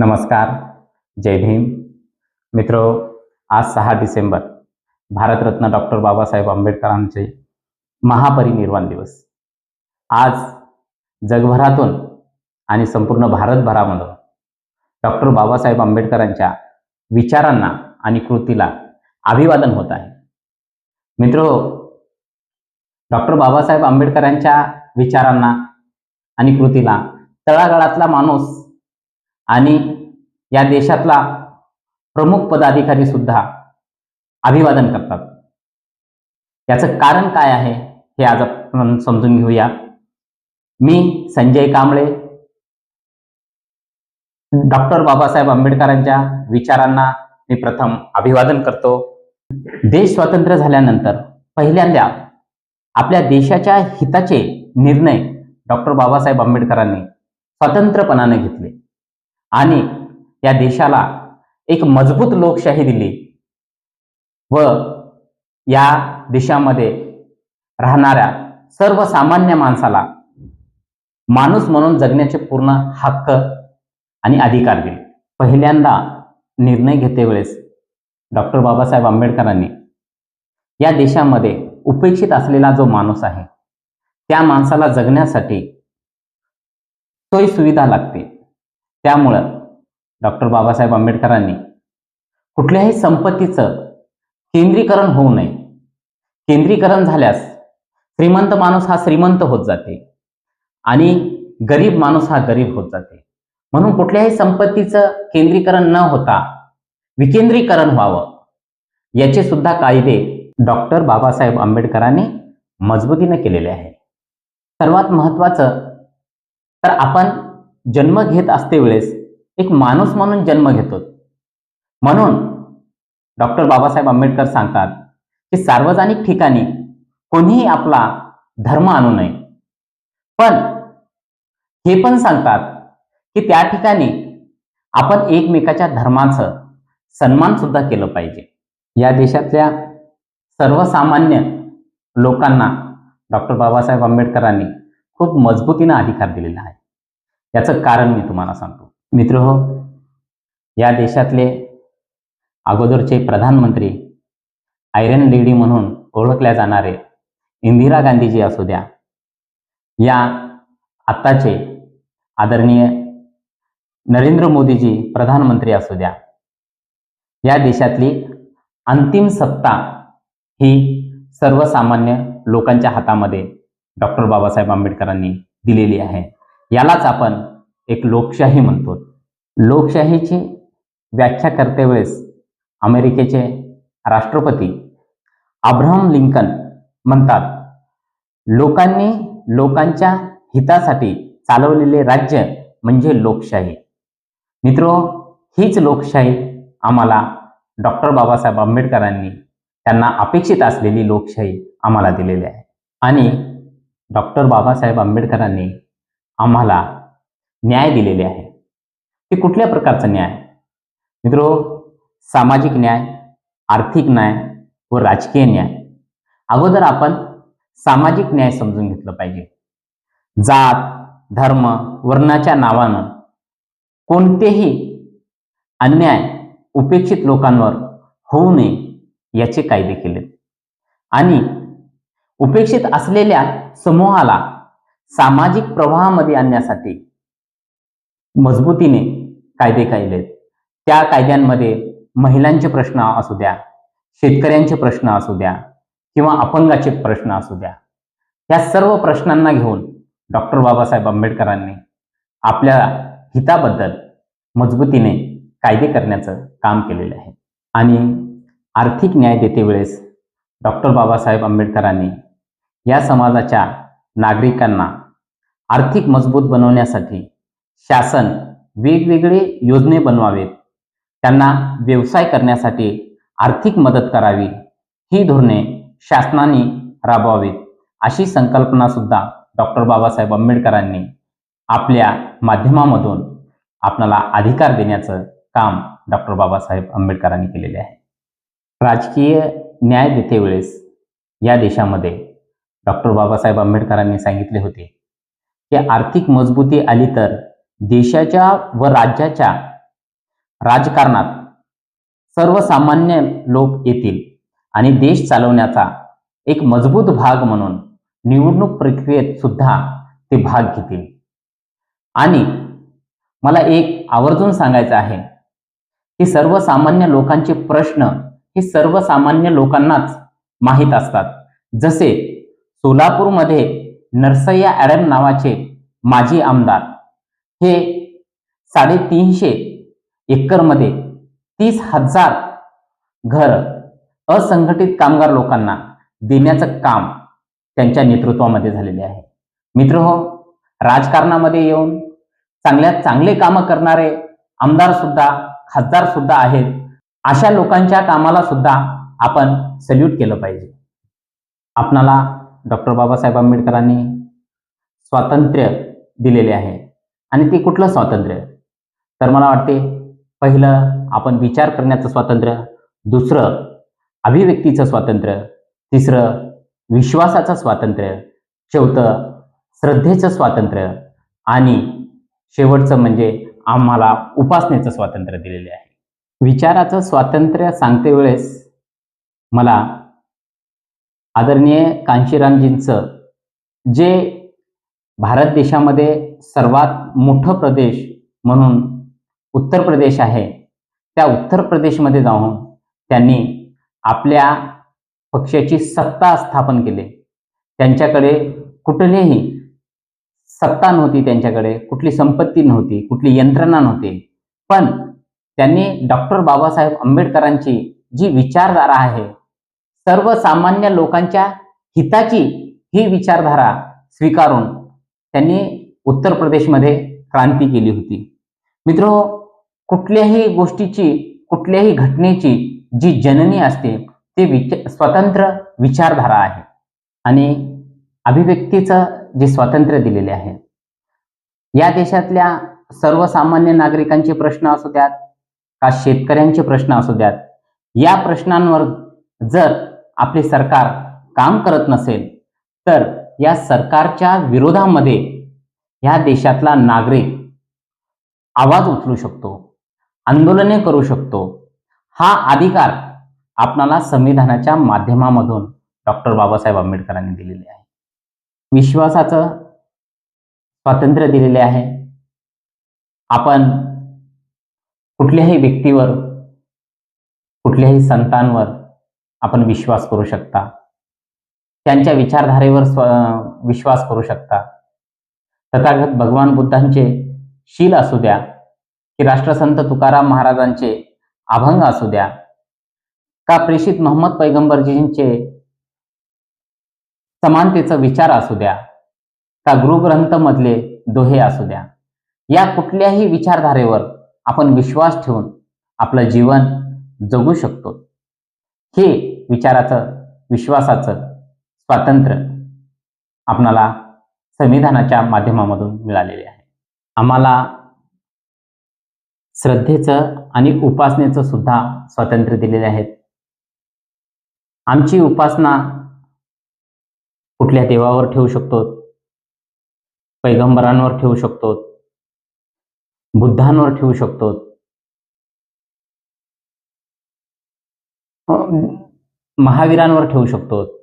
नमस्कार जय भीम. मित्र आज सहा डिसेंबर भारतरत्न डॉक्टर बाबासाहेब आंबेडकरांचे महापरिनिर्वाण दिवस. आज जगभरातून आणि संपूर्ण भारतभरामधून डॉक्टर बाबासाहेब आंबेडकरांच्या विचारांना आणि कृतीला अभिवादन होत आहे. मित्र डॉक्टर बाबासाहेब आंबेडकरांच्या विचारांना आणि कृतीला तळागाळातला माणूस आणि या देशातला प्रमुख पदाधिकारी सुद्धा अभिवादन करतात. याचं कारण काय आहे हे आज आपण समजून घेऊया. मी संजय कांबळे डॉक्टर बाबासाहेब आंबेडकरांच्या विचारांना मी प्रथम अभिवादन करतो. देश स्वतंत्र झाल्यानंतर पहिल्यांदा आपल्या देशाच्या हिताचे निर्णय डॉक्टर बाबासाहेब आंबेडकरांनी स्वतंत्रपणाने घेतले. आणि या देशाला एक मजबूत लोकशाही दिली व या देशामध्ये राहणाऱ्या सर्वसामान्य माणसाला माणूस म्हणून जगण्याचे पूर्ण हक्क आणि अधिकार दिले. पहिल्यांदा निर्णय घेते वेळेस डॉक्टर बाबासाहेब आंबेडकरांनी या देशामध्ये उपेक्षित असलेला जो माणूस आहे त्या माणसाला जगण्यासाठी सोयी सुविधा लागते. त्यामुळं डॉक्टर बाबासाहेब आंबेडकरांनी. कुठल्याही संपत्तीचं केंद्रीकरण होऊ नये. केंद्रीकरण झाल्यास श्रीमंत माणूस हा श्रीमंत होत जाते आणि गरीब माणूस हा गरीब होत जाते. म्हणून कुठल्याही संपत्तीचं केंद्रीकरण न होता विकेंद्रीकरण व्हावं. याचे सुद्धा कायदे डॉक्टर बाबासाहेब आंबेडकरांनी मजबूतीने केलेले आहे सर्वात महत्वाचं तर आपण जन्म घेत असते वेळेस एक माणूस म्हणून जन्म घेतो. म्हणून डॉक्टर बाबासाहेब आंबेडकर सांगतात की सार्वजनिक ठिकाणी कोणीही आपला धर्म आणू नये. पण हे पण सांगतात की त्या ठिकाणी आपण एकमेकाच्या धर्माचं सन्मान सुद्धा केलं पाहिजे. या देशातल्या सर्वसामान्य लोकांना डॉक्टर बाबासाहेब आंबेडकरांनी खूप मजबूतीनं अधिकार दिलेला आहे. याचं कारण मी तुम्हाला सांगतो. मित्र हो या देशातले अगोदरचे प्रधानमंत्री आयरन लेडी म्हणून ओळखल्या जाणारे इंदिरा गांधीजी असू द्या या आत्ताचे आदरणीय नरेंद्र मोदीजी प्रधानमंत्री असू द्या या देशातली अंतिम सत्ता ही सर्वसामान्य लोकांच्या हातामध्ये डॉक्टर बाबासाहेब आंबेडकरांनी दिलेली आहे. यालाच आपण एक लोकशाही म्हणतो. लोकशाहीची व्याख्या करते वेळेस अमेरिकेचे राष्ट्रपती अब्राहम लिंकन म्हणतात लोकांनी लोकांच्या हितासाठी चालवलेले राज्य म्हणजे लोकशाही. मित्रो हीच लोकशाही आम्हाला डॉक्टर बाबासाहेब आंबेडकरांनी त्यांना अपेक्षित असलेली लोकशाही आम्हाला दिलेली आहे. आणि डॉक्टर बाबासाहेब आंबेडकरांनी आम्हाला न्याय दिलेले आहे. ते कुठल्या प्रकारचा न्याय? मित्रो सामाजिक न्याय आर्थिक न्याय व राजकीय न्याय. अगोदर आपण सामाजिक न्याय समजून घेतलं पाहिजे. जात धर्म वर्णाच्या नावानं कोणतेही अन्याय उपेक्षित लोकांवर होऊ नये याचे कायदे केले आणि उपेक्षित असलेल्या समूहाला सामाजिक प्रवाहामध्ये आणण्यासाठी मजबूतीने कायदे काढलेत त्या कायद्यांमध्ये महिलांचे प्रश्न असू द्या शेतकऱ्यांचे प्रश्न असू द्या किंवा अपंगाचे प्रश्न असू द्या. या सर्व प्रश्नांना घेऊन डॉक्टर बाबासाहेब आंबेडकरांनी आपल्या हिताबद्दल मजबूतीने कायदे करण्याचं काम केलेलं आहे. आणि आर्थिक न्याय देते वेळेस डॉक्टर बाबासाहेब आंबेडकरांनी या समाजाच्या नागरिकांना आर्थिक मजबूत बनवण्यासाठी शासन वेगवेगळे योजने बनवावेत. त्यांना व्यवसाय करण्यासाठी आर्थिक मदत करावी. ही धोरणे शासनाने राबवावीत अशी संकल्पना सुद्धा डॉक्टर बाबासाहेब आंबेडकरांनी आपल्या माध्यमामधून आपणाला अधिकार देण्याचं काम डॉक्टर बाबासाहेब आंबेडकरांनी केलेले आहे. राजकीय न्याय देते वेळेस या देशामध्ये डॉक्टर बाबासाहेब आंबेडकरांनी सांगितले होते की आर्थिक मजबूती आली तर देशाच्या व राज्याच्या राजकारणात सर्वसामान्य लोक येतील आणि देश चालवण्याचा एक मजबूत भाग म्हणून निवडणूक प्रक्रियेत सुद्धा ते भाग घेतील. आणि मला एक आवर्जून सांगायचं आहे की सर्वसामान्य लोकांचे प्रश्न हे सर्वसामान्य लोकांनाच माहीत असतात. जसे सोलापूरमध्ये नरसय्या ॲडम नावाचे माजी आमदार हे साडेतीनशे एकरमध्ये तीस हजार घर असंघटित कामगार लोकांना देण्याचं काम त्यांच्या नेतृत्वामध्ये झालेले आहे. मित्र हो राजकारणामध्ये येऊन चांगल्यात चांगले कामं करणारे आमदार सुद्धा खासदार सुद्धा आहेत अशा लोकांच्या कामाला सुद्धा आपण सल्यूट केलं पाहिजे. आपणाला डॉक्टर बाबासाहेब आंबेडकरांनी स्वातंत्र्य दिलेले आहे. आणि ते कुठलं स्वातंत्र्य? तर मला वाटते पहिलं आपण विचार करण्याचं स्वातंत्र्य दुसरं अभिव्यक्तीचं स्वातंत्र्य तिसरं विश्वासाचं स्वातंत्र्य चौथं श्रद्धेचं स्वातंत्र्य आणि शेवटचं म्हणजे आम्हाला उपासनेचं स्वातंत्र्य दिलेले आहे. विचाराचं स्वातंत्र्य सांगते वेळेस मला आदरणीय कांशीरामजींचं जे भारत देशामध्ये सर्वात मोठं प्रदेश म्हणून उत्तर प्रदेश आहे. त्या उत्तर प्रदेशमध्ये जाऊन त्यांनी आपल्या पक्षाची सत्ता स्थापन केली. त्यांच्याकडे कुठलीही सत्ता नव्हती त्यांच्याकडे कुठली संपत्ती नव्हती कुठली यंत्रणा नव्हती. पण त्यांनी डॉक्टर बाबासाहेब आंबेडकरांची जी विचारधारा आहे सर्वसामान्य लोकांच्या हिताची ही विचारधारा स्वीकारून त्यांनी उत्तर प्रदेशमध्ये क्रांती केली होती. मित्र कुठल्याही गोष्टीची कुठल्याही घटनेची जी जननी असते ते विच स्वतंत्र विचारधारा आहे. आणि अभिव्यक्तीचं जे स्वातंत्र्य दिलेले आहे. या देशातल्या सर्वसामान्य नागरिकांचे प्रश्न असू द्यात का शेतकऱ्यांचे प्रश्न असू द्यात या प्रश्नांवर जर आपले सरकार काम करत नसेल तर या सरकारच्या विरोधामध्ये ह्या देशातला नागरिक आवाज उचलू शकतो आंदोलने करू शकतो. हा अधिकार आपणाला संविधानाच्या माध्यमामधून डॉक्टर बाबासाहेब आंबेडकरांनी दिलेले आहे. विश्वासाचं स्वातंत्र्य दिलेले आहे. आपण कुठल्याही व्यक्तीवर कुठल्याही संतांवर आपण विश्वास करू शकता. त्यांच्या विचारधारेवर स्व विश्वास करू शकता. तथागत भगवान बुद्धांचे शील असू द्या की राष्ट्रसंत तुकाराम महाराजांचे अभंग असू द्या का प्रेषित मोहम्मद पैगंबरजींचे समानतेचा विचार असू द्या का गुरुग्रंथ मधले दोहे असू द्या या कुठल्याही विचारधारेवर आपण विश्वास ठेवून आपलं जीवन जगू शकतो. हे विचाराचं विश्वासाचं स्वातंत्र्य आपणाला संविधानाच्या माध्यमामधून मिळालेले आहे. आम्हाला श्रद्धेचं आणि उपासनेचं सुद्धा स्वातंत्र्य दिलेले आहेत. आमची उपासना कुठल्या देवावर ठेवू शकतो? पैगंबरांवर ठेवू शकतो? बुद्धांवर ठेवू शकतो? महावीरांवर ठेवू शकतो?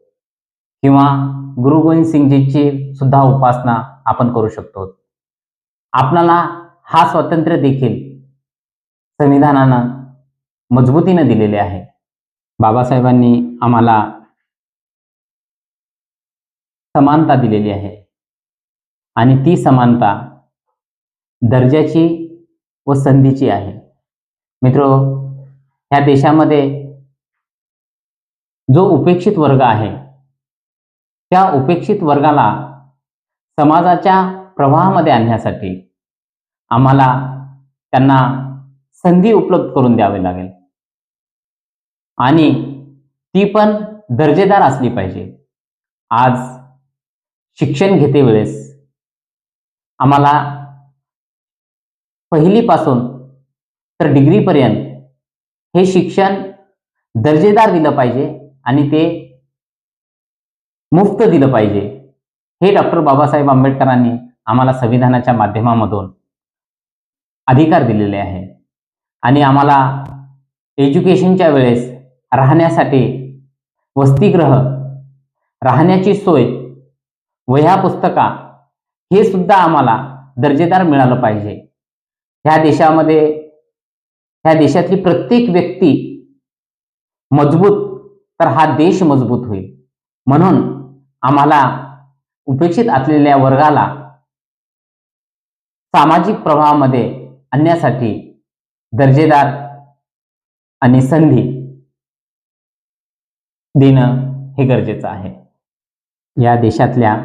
किंवा गुरु गोविंद सिंगजीची सुद्धा उपासना आपण करू शकतो. आपणाला हा स्वातंत्र्य देखील संविधानानं मजबूतीनं दिलेले आहे. बाबासाहेबांनी आम्हाला समानता दिलेली आहे. आणि ती समानता दर्जाची व संधीची आहे. मित्र ह्या देशामध्ये जो उपेक्षित वर्ग आहे त्या उपेक्षित वर्गाला समाजाच्या प्रवाहामध्ये आणण्यासाठी आम्हाला त्यांना संधी उपलब्ध करून द्यावी लागेल. आणि ती पण दर्जेदार असली पाहिजे. आज शिक्षण घेते वेळेस आम्हाला पहिलीपासून तर डिग्रीपर्यंत हे शिक्षण दर्जेदार दिलं पाहिजे आणि ते मुफ्त दिलं पाहिजे. हे डॉक्टर बाबासाहेब आंबेडकरांनी आम्हाला संविधानाच्या माध्यमामधून अधिकार दिलेले आहे आणि आम्हाला एज्युकेशनच्या वेळेस राहण्यासाठी वसतिगृह राहण्याची सोय वह्या पुस्तका हे सुद्धा आम्हाला दर्जेदार मिळालं पाहिजे. ह्या देशामध्ये ह्या देशातली प्रत्येक व्यक्ती मजबूत तर हा देश मजबूत होईल. म्हणून आम्हाला उपेक्षित असलेल्या वर्गाला सामाजिक प्रवाहामध्ये आणण्यासाठी दर्जेदार आणि संधी देणं हे गरजेचं आहे. या देशातल्या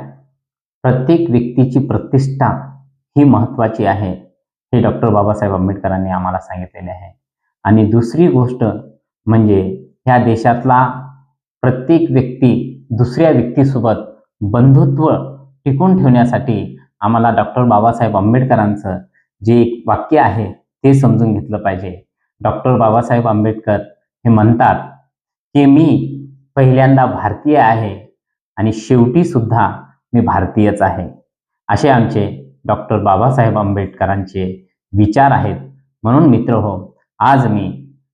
प्रत्येक व्यक्तीची प्रतिष्ठा ही महत्त्वाची आहे हे डॉक्टर बाबासाहेब आंबेडकरांनी आम्हाला सांगितलेले आहे. आणि दुसरी गोष्ट म्हणजे ह्या देशातला प्रत्येक व्यक्ती दुसऱ्या व्यक्तीसोबत बंधुत्व टिकून ठेवण्यासाठी आम्हाला डॉक्टर बाबासाहेब आंबेडकरांचं जे एक वाक्य आहे ते समजून घेतलं पाहिजे. डॉक्टर बाबासाहेब आंबेडकर हे म्हणतात की मी पहिल्यांदा भारतीय आहे आणि शेवटी सुद्धा मी भारतीयच आहे. असे आमचे डॉक्टर बाबासाहेब आंबेडकरांचे विचार आहेत. म्हणून मित्र हो आज मी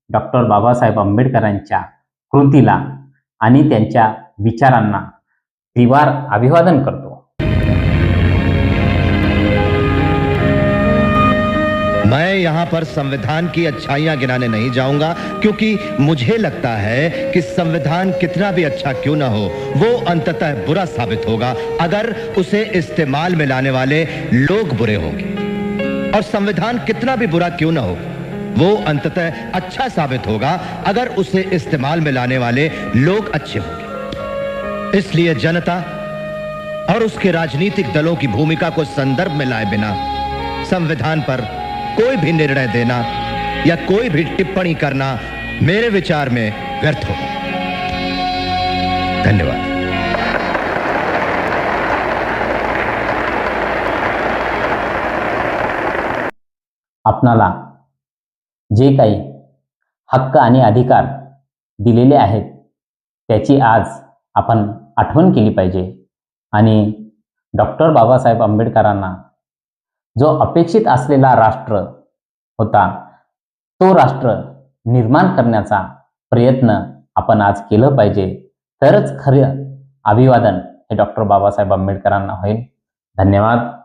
डॉक्टर बाबासाहेब आंबेडकरांच्या कृतीला आणि त्यांच्या विचारांना त्रिवार अभिवादन करतो. मैं यहाँ पर संविधान की अच्छाइयाँ गिनाने नहीं जाऊँगा, क्योंकि मुझे लगता है कि संविधान कितना भी अच्छा क्यों ना हो, वो अंततः बुरा साबित होगा, अगर उसे इस्तेमाल में लाने वाले लोग बुरे होंगे। और संविधान कितना भी बुरा क्यों ना हो, वो अंततः अच्छा साबित होगा, अगर उसे इस्तेमाल में लाने वाले लोग अच्छे होंगे। इसलिए जनता और उसके राजनीतिक दलों की भूमिका को संदर्भ में लाए बिना संविधान पर कोई भी निर्णय देना या कोई भी टिप्पणी करना मेरे विचार में व्यर्थ होगा धन्यवाद। आपणाला जे काही हक्क आणि अधिकार दिलेले आहेत त्याची आज आपण आठवण केली पाहिजे. आणि डॉक्टर बाबासाहेब आंबेडकरांना जो अपेक्षित असलेला राष्ट्र होता तो राष्ट्र निर्माण करण्याचा प्रयत्न आपण आज केलं पाहिजे. तरच खरं अभिवादन हे डॉक्टर बाबासाहेब आंबेडकरांना होईल. धन्यवाद.